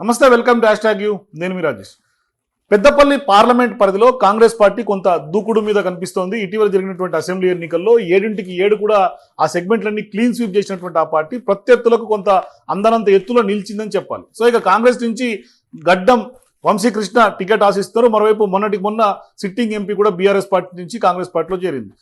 నమస్తే welcome to hashtag you. నేను మీ రాజేష్. పెద్దపల్లి పార్లమెంట్ పరిధిలో కాంగ్రెస్ పార్టీ కొంత దూకుడు మీద కనిపిస్తోంది. ఇటీవల జరిగినటువంటి అసెంబ్లీ ఎన్నికల్లో ఏడింటికి ఏడు కూడా ఆ సెగ్మెంట్లన్నీ క్లీన్ స్వీప్ చేసినటువంటి ఆ పార్టీ ప్రత్యర్థులకు కొంత అందనంత ఎత్తులో నిలిచిందని చెప్పాలి. సో ఇక కాంగ్రెస్ నుంచి గడ్డం వంశీకృష్ణ టికెట్ ఆశిస్తారు. మరోవైపు మొన్నటికి మొన్న సిట్టింగ్ ఎంపీ కూడా బీఆర్ఎస్ పార్టీ నుంచి కాంగ్రెస్ పార్టీలో చేరింది.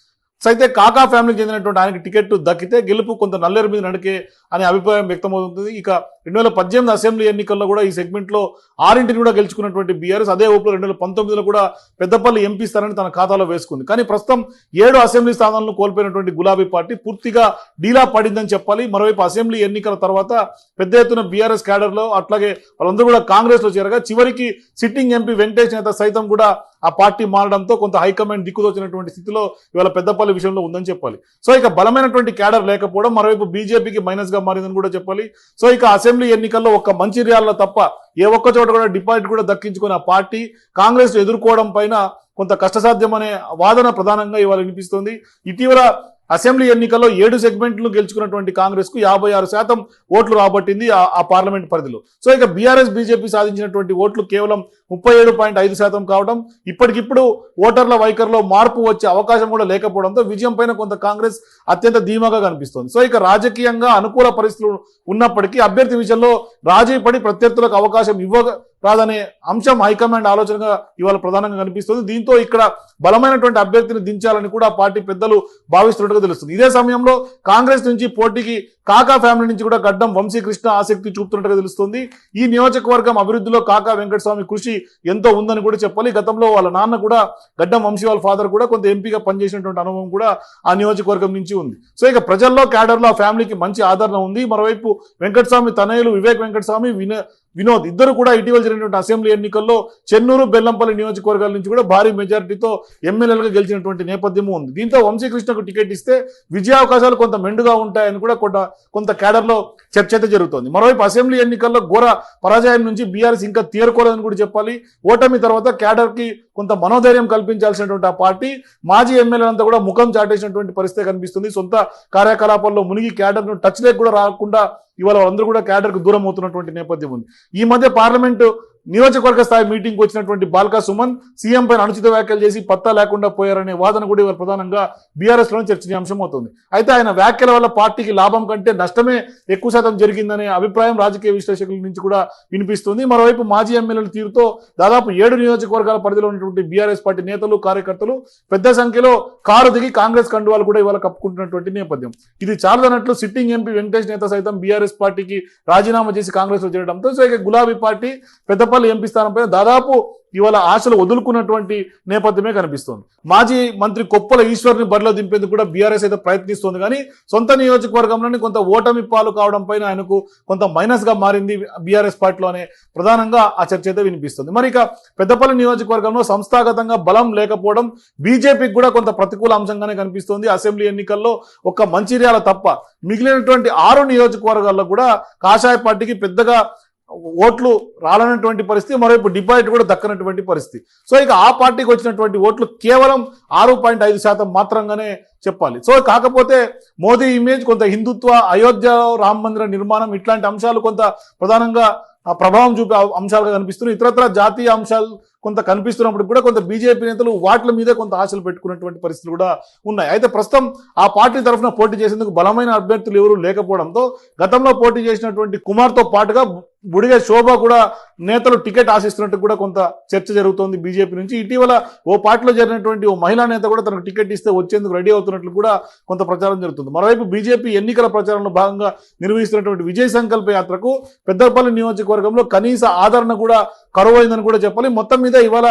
సో అయితే కాకా ఫ్యామిలీకి చెందినటువంటి ఆయనకి టికెట్ దక్కితే గెలుపు కొంత నల్లేరు మీద నడికే అనే అభిప్రాయం వ్యక్తమవుతుంది. ఇక రెండు వేల పద్దెనిమిది అసెంబ్లీ ఎన్నికల్లో కూడా ఈ సెగ్మెంట్లో ఆరింటిని కూడా గెలుచుకున్నటువంటి బీఆర్ఎస్ అదే ఊపులో రెండు వేల పంతొమ్మిదిలో కూడా పెద్దపల్లి ఎంపీ స్థానాన్ని తన ఖాతాలో వేసుకుంది. కానీ ప్రస్తుతం ఏడు అసెంబ్లీ స్థానాలను కోల్పోయినటువంటి గులాబీ పార్టీ పూర్తిగా డీలా పడిందని చెప్పాలి. మరోవైపు అసెంబ్లీ ఎన్నికల తర్వాత పెద్ద ఎత్తున బీఆర్ఎస్ క్యాడర్లో అట్లాగే వాళ్ళందరూ కూడా కాంగ్రెస్లో చేరగా చివరికి సిట్టింగ్ ఎంపీ వెంకటేష్ నేత సైతం కూడా ఆ పార్టీ మారడంతో కొంత హైకమాండ్ దిక్కుదోచినటువంటి స్థితిలో ఇవాళ పెద్దపల్లి విషయంలో ఉందని చెప్పాలి. సో ఇక బలమైనటువంటి క్యాడర్ లేకపోవడం మరోవైపు బీజేపీకి మైనస్గా మారిందని కూడా చెప్పాలి. సో ఇక అసెంబ్లీ ఎన్నికల్లో ఒక మంచిర్యాలలో తప్ప ఏ ఒక్క చోట కూడా డిపాజిట్ కూడా దక్కించుకుని ఆ పార్టీ కాంగ్రెస్ ఎదుర్కోవడం పైన కొంత కష్టసాధ్యమనే వాదన ప్రధానంగా ఇవాళ వినిపిస్తుంది. ఇటీవల అసెంబ్లీ ఎన్నికల్లో ఏడు సెగ్మెంట్లు గెలుచుకున్నటువంటి కాంగ్రెస్కు యాభై ఆరు శాతం ఓట్లు రాబట్టింది ఆ- ఆ పార్లమెంట్ పరిధిలో. సో ఇక బీఆర్ఎస్ బీజేపీ సాధించినటువంటి ఓట్లు కేవలం ముప్పై ఏడు పాయింట్ ఐదు శాతం కావడం ఇప్పటికిప్పుడు ఓటర్ల వైఖరిలో మార్పు వచ్చే అవకాశం కూడా లేకపోవడంతో విజయం పైన కొంత కాంగ్రెస్ అత్యంత ధీమాగా కనిపిస్తోంది. సో ఇక రాజకీయంగా అనుకూల పరిస్థితులు ఉన్నప్పటికీ అభ్యర్థి విషయంలో రాజీ పడి ప్రత్యర్థులకు అవకాశం ఇవ్వరాదనే అంశం హైకమాండ్ ఆలోచనగా ఇవాళ ప్రధానంగా కనిపిస్తుంది. దీంతో ఇక్కడ బలమైనటువంటి అభ్యర్థిని దించాలని కూడా పార్టీ పెద్దలు భావిస్తున్నట్టుగా తెలుస్తుంది. ఇదే సమయంలో కాంగ్రెస్ నుంచి పోటీకి కాకా ఫ్యామిలీ నుంచి కూడా గడ్డం వంశీకృష్ణ ఆసక్తి చూపుతున్నట్టుగా తెలుస్తుంది. ఈ నియోజకవర్గం అభివృద్ధిలో కాకా వెంకటస్వామి కృషి ఎంతో ఉందని కూడా చెప్పాలి. గతంలో వాళ్ళ నాన్న కూడా గడ్డం వంశీ వాళ్ళ ఫాదర్ కూడా కొంత ఎంపీగా పనిచేసినటువంటి అనుభవం కూడా ఆ నియోజకవర్గం నుంచి ఉంది. సో ఇక ప్రజల్లో క్యాడర్లో ఆ ఫ్యామిలీకి మంచి ఆదరణ ఉంది. మరోవైపు వెంకటస్వామి తనయులు వివేక్ వెంకటస్వామి విన వినోద్. ఇద్దరు కూడా ఇటీవల జరిగినటువంటి అసెంబ్లీ ఎన్నికల్లో చెన్నూరు బెల్లంపల్లి నియోజకవర్గాల నుంచి కూడా భారీ మెజారిటీతో ఎమ్మెల్యేలుగా గెలిచినటువంటి నేపథ్యము ఉంది. దీంతో వంశీకృష్ణకు టికెట్ ఇస్తే విజయావకాశాలు కొంత మెండుగా ఉంటాయని కూడా కొంత కొంత క్యాడర్లో చర్చ అయితే జరుగుతోంది. మరోవైపు అసెంబ్లీ ఎన్నికల్లో ఘోర పరాజయం నుంచి బీఆర్ఎస్ ఇంకా తేరుకోలేదని కూడా చెప్పాలి. ఓటమి తర్వాత క్యాడర్కి కొంత మనోధైర్యం కల్పించాల్సినటువంటి ఆ పార్టీ మాజీ ఎమ్మెల్యేలంతా కూడా ముఖం చాటేసినటువంటి పరిస్థితి కనిపిస్తుంది. సొంత కార్యకలాపాల్లో మునిగి క్యాడర్ను టచ్ లేక కూడా రాకుండా ఇవాళ వాళ్ళందరూ కూడా క్యాడర్కు దూరం అవుతున్నటువంటి నేపథ్యం ఉంది. ఈ మధ్య పార్లమెంటు నియోజకవర్గ స్థాయి మీటింగ్ వచ్చినటువంటి బాల్కా సుమన్ సీఎం పైన అనుచిత వ్యాఖ్యలు చేసి పత్తా లేకుండా పోయారనే వాదన కూడా ఇవాళ ప్రధానంగా బీఆర్ఎస్లోనే చర్చనీయాంశం అవుతుంది. అయితే ఆయన వ్యాఖ్యల వల్ల పార్టీకి లాభం కంటే నష్టమే ఎక్కువ శాతం జరిగిందనే అభిప్రాయం రాజకీయ విశ్లేషకుల నుంచి కూడా వినిపిస్తుంది. మరోవైపు మాజీ ఎమ్మెల్యేల తీరుతో దాదాపు ఏడు నియోజకవర్గాల పరిధిలో ఉన్నటువంటి బీఆర్ఎస్ పార్టీ నేతలు కార్యకర్తలు పెద్ద సంఖ్యలో కారు దిగి కాంగ్రెస్ కండువాలు కూడా ఇవాళ కప్పుకుంటున్నటువంటి నేపథ్యం. ఇది చాలదన్నట్లు సిట్టింగ్ ఎంపీ వెంకటేష్ నేత సైతం బీఆర్ఎస్ పార్టీకి రాజీనామా చేసి కాంగ్రెస్లో చేరడంతో సో ఇక గులాబీ పార్టీ పెద్దపల్లి ఎంపీ స్థానంపై దాదాపు ఇవాళ ఆశలు వదులుకున్నటువంటి నేపథ్యమే కనిపిస్తోంది. మాజీ మంత్రి కొప్పల ఈశ్వర్ని బరిలో దింపేందుకు కూడా బీఆర్ఎస్ అయితే ప్రయత్నిస్తోంది. కానీ సొంత నియోజకవర్గంలోని కొంత ఓటమి పాలు కావడం పైన ఆయనకు కొంత మైనస్గా మారింది బీఆర్ఎస్ పార్టీలోనే ప్రధానంగా ఆ చర్చ అయితే వినిపిస్తుంది. మరి ఇక పెద్దపల్లి నియోజకవర్గంలో సంస్థాగతంగా బలం లేకపోవడం బీజేపీకి కూడా కొంత ప్రతికూల అంశంగానే కనిపిస్తోంది. అసెంబ్లీ ఎన్నికల్లో ఒక్క మంచిర్యాల తప్ప మిగిలినటువంటి ఆరు నియోజకవర్గాల్లో కూడా కాషాయ పార్టీకి పెద్దగా ఓట్లు రాలనటువంటి పరిస్థితి మరోవైపు డిపాజిట్ కూడా దక్కనటువంటి పరిస్థితి. సో ఇక ఆ పార్టీకి వచ్చినటువంటి ఓట్లు కేవలం ఆరు పాయింట్ ఐదు శాతం మాత్రంగానే చెప్పాలి. సో కాకపోతే మోదీ ఇమేజ్ కొంత హిందుత్వ అయోధ్య రామ మందిర నిర్మాణం ఇట్లాంటి అంశాలు కొంత ప్రధానంగా ప్రభావం చూపే అంశాలుగా కనిపిస్తున్నాయి. ఇతరత్ర జాతీయ అంశాలు కొంత కనిపిస్తున్నప్పుడు కూడా కొంత బీజేపీ నేతలు వాటి మీదే కొంత ఆశలు పెట్టుకున్నటువంటి పరిస్థితులు కూడా ఉన్నాయి. అయితే ప్రస్తుతం ఆ పార్టీ తరఫున పోటీ చేసేందుకు బలమైన అభ్యర్థులు ఎవరు లేకపోవడంతో గతంలో పోటీ చేసినటువంటి కుమార్తో పాటుగా బుడిగ శోభ కూడా నేతలు టికెట్ ఆశిస్తున్నట్టు కూడా కొంత చర్చ జరుగుతోంది బీజేపీ నుంచి. ఇటీవల ఓ పార్టీలో జరిగినటువంటి ఓ మహిళా నేత కూడా తనకు టికెట్ ఇస్తే వచ్చేందుకు రెడీ అవుతున్నట్లు కూడా కొంత ప్రచారం జరుగుతుంది. మరోవైపు బీజేపీ ఎన్నికల ప్రచారంలో భాగంగా నిర్వహిస్తున్నటువంటి విజయ సంకల్ప యాత్రకు పెద్దపల్లి నియోజకవర్గంలో కనీస ఆదరణ కూడా కరువైందని కూడా చెప్పాలి. మొత్తం మీద ఇవాళ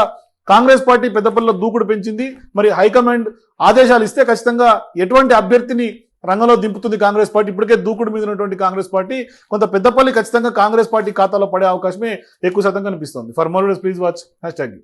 కాంగ్రెస్ పార్టీ పెద్దపల్లిలో దూకుడు పెంచింది. మరి హైకమాండ్ ఆదేశాలు ఇస్తే ఖచ్చితంగా ఎటువంటి అభ్యర్థిని రంగంలో దింపుతుంది కాంగ్రెస్ పార్టీ? ఇప్పటికే దూకుడు మీద ఉన్నటువంటి కాంగ్రెస్ పార్టీ. కొంత పెద్దపల్లి ఖచ్చితంగా కాంగ్రెస్ పార్టీ ఖాతాలో పడే అవకాశమే ఎక్కువ శాతం కనిపిస్తుంది. For more please watch hashtag